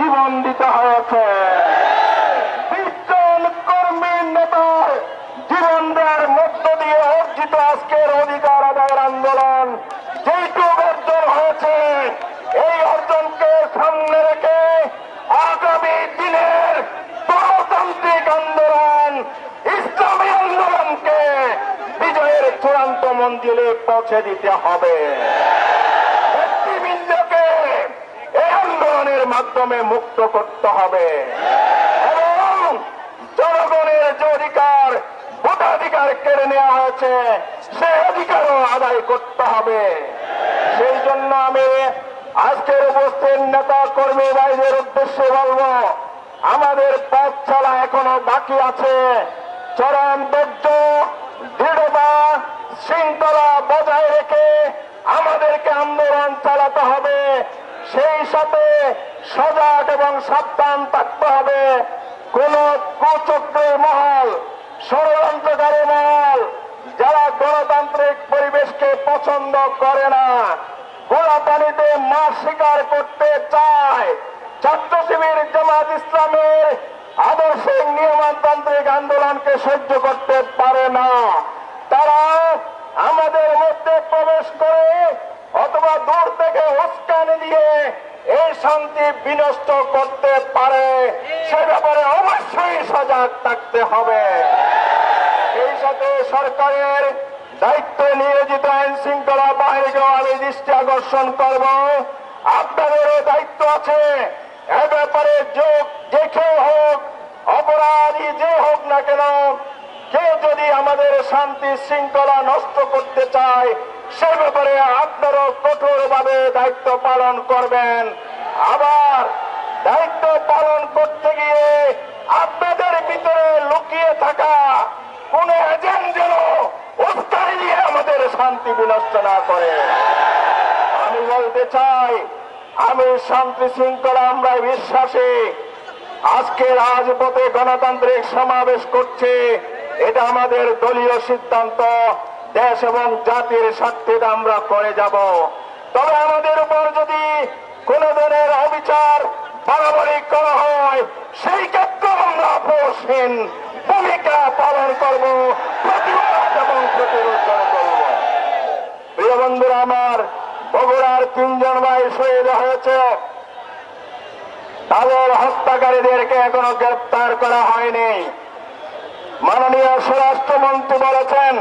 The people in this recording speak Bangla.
জীবন দিতে হয়েছে। বিজ্ঞান কর্মী নেতার জীবনদের মধ্য দিয়ে অর্জিত আজকের অধিকার আদায়ের আন্দোলন। যেইটুক অর্জন হয়েছে, এই অর্জনকে সামনে রেখে আগামী দিনের গণতান্ত্রিক আন্দোলন, ইসলামী আন্দোলনকে বিজয়ের চূড়ান্ত মন্দিরে পৌঁছে দিতে হবে। মাধ্যমে মুক্ত করতে হবে। এবং জনগণের যে অধিকার, ভোটাধিকার কেড়ে নেওয়া হয়েছে, সেই অধিকারও আদায় করতে হবে। সেই জন্য আমি আজকের উপস্থিত নেতা কর্মী ভাইদের উদ্দেশ্যে বলব, আমাদের পথ চলা এখনও বাকি আছে। চরম ধৈর্য, দৃঢ়তা, শৃঙ্খলা বজায় রেখে আমাদেরকে আন্দোলন চালাতে হবে। সেই সাথে সজাগ এবং সাবধান থাকতে হবে। কোন কুচক্রের মহল, ষড়যন্ত্রকারী মহল, যারা গণতান্ত্রিক পরিবেশকে পছন্দ করে না গোড়া পানিতে মাছ শিকার করতে চায়, ছাত্র শিবির জামাত ইসলামের আদর্শিক নিয়মতান্ত্রিক আন্দোলনকে সহ্য করতে পারে না। তারা আমাদের মধ্যে প্রবেশ করে অথবা দূর থেকে উস্কানি দিয়ে এই শান্তি বিনষ্ট করতে পারে, সে ব্যাপারে অবশ্যই সজাগ থাকতে হবে। এই সাথে সরকারের দায়িত্বে নিয়োজিত আইন শৃঙ্খলা বাহিনীকেও আমি দৃষ্টি আকর্ষণ করব। আপনাদেরও দায়িত্ব আছে। এ ব্যাপারে যোগ যে কেউ হোক অপরাধী যে হোক না কেন কেউ যদি আমাদের শান্তি শৃঙ্খলা নষ্ট করতে চায় সে ব্যাপারে আপনারও কঠোরভাবে দায়িত্ব পালন করবেন। আবার দায়িত্ব পালন করতে গিয়ে আপনাদের ভিতরে লুকিয়ে থাকা কোন এজেন্ট যেন উস্কানি দিয়ে আমাদের শান্তি বিনষ্ট না করে। আমি বলতে চাই, আমি শান্তি শৃঙ্খলা আমরা বিশ্বাসী। আজকে রাজপথে গণতান্ত্রিক সমাবেশ করছে এটা আমাদের দলীয় সিদ্ধান্ত। দেশ এবং জাতির স্বার্থে আমরা করে যাব। তবে আমাদের উপর যদি কোন ধরনের অবিচার, বাড়াবাড়ি করা হয়, সেই ক্ষেত্রে আমরা আপোষহীন ভূমিকা পালন করব, প্রতিবাদ এবং প্রতিরোধ করব প্রিয় বন্ধুরা, আমার বগুড়ার তিনজন ভাই শহীদ হয়েছে। তাদের হত্যাকারীদেরকে এখনও গ্রেপ্তার করা হয়নি। মাননীয় স্বরাষ্ট্রমন্ত্রী বলেছেন